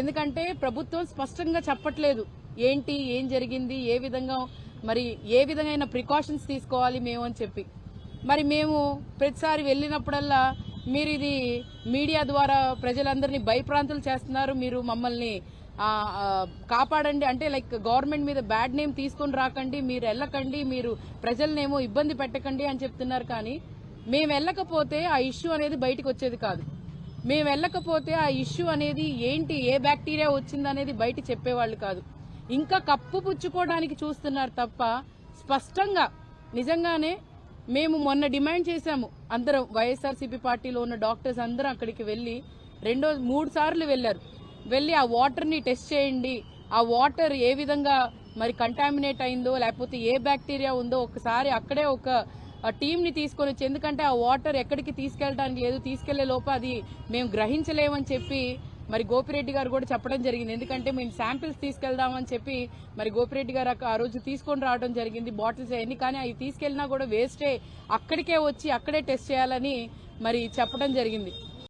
ఎందుకంటే ప్రభుత్వం స్పష్టంగా చెప్పట్లేదు. ఏంటి ఏం జరిగింది ఏ విధంగా మరి ఏ విధమైన ప్రికాషన్స్ తీసుకోవాలి మేము అని చెప్పి. మరి మేము ప్రతిసారి వెళ్ళినప్పుడల్లా మీరు ఇది మీడియా ద్వారా ప్రజలందరినీ భయప్రాంతులు చేస్తున్నారు. మీరు మమ్మల్ని కాపాడండి. అంటే లైక్ గవర్నమెంట్ మీద బ్యాడ్ నేమ్ తీసుకొని రాకండి. మీరు వెళ్ళకండి. మీరు ప్రజలనేమో ఇబ్బంది పెట్టకండి అని చెప్తున్నారు కానీ మేము వెళ్ళకపోతే ఆ ఇష్యూ అనేది బయటకు వచ్చేది కాదు. మేము వెళ్ళకపోతే ఆ ఇష్యూ అనేది ఏంటి ఏ బ్యాక్టీరియా వచ్చింది అనేది బయట చెప్పేవాళ్ళు కాదు. ఇంకా కప్పు పుచ్చుకోవడానికి చూస్తున్నారు తప్ప స్పష్టంగా నిజంగానే మేము మొన్న డిమాండ్ చేశాము. అందరం వైఎస్ఆర్సీపీ పార్టీలో ఉన్న డాక్టర్స్ అందరం అక్కడికి వెళ్ళి రెండో మూడు సార్లు వెళ్ళారు. వెళ్ళి ఆ వాటర్ని టెస్ట్ చేయండి. ఆ వాటర్ ఏ విధంగా మరి కంటామినేట్ అయిందో లేకపోతే ఏ బ్యాక్టీరియా ఉందో ఒకసారి అక్కడే ఒక ఆ టీమ్ని తీసుకొని వచ్చి ఎందుకంటే ఆ వాటర్ ఎక్కడికి తీసుకెళ్ళడానికి లేదు తీసుకెళ్ళే లోపు అది మేము గ్రహించలేమని చెప్పి మరి గోపిరెడ్డి గారు కూడా చెప్పడం జరిగింది. ఎందుకంటే మేము శాంపిల్స్ తీసుకెళ్దామని చెప్పి మరి గోపిరెడ్డి గారు ఆ రోజు తీసుకొని రావడం జరిగింది బాటిల్స్ అవన్నీ. కానీ అవి తీసుకెళ్ళినా కూడా వేస్టే అక్కడికే వచ్చి అక్కడే టెస్ట్ చేయాలని మరి చెప్పడం జరిగింది.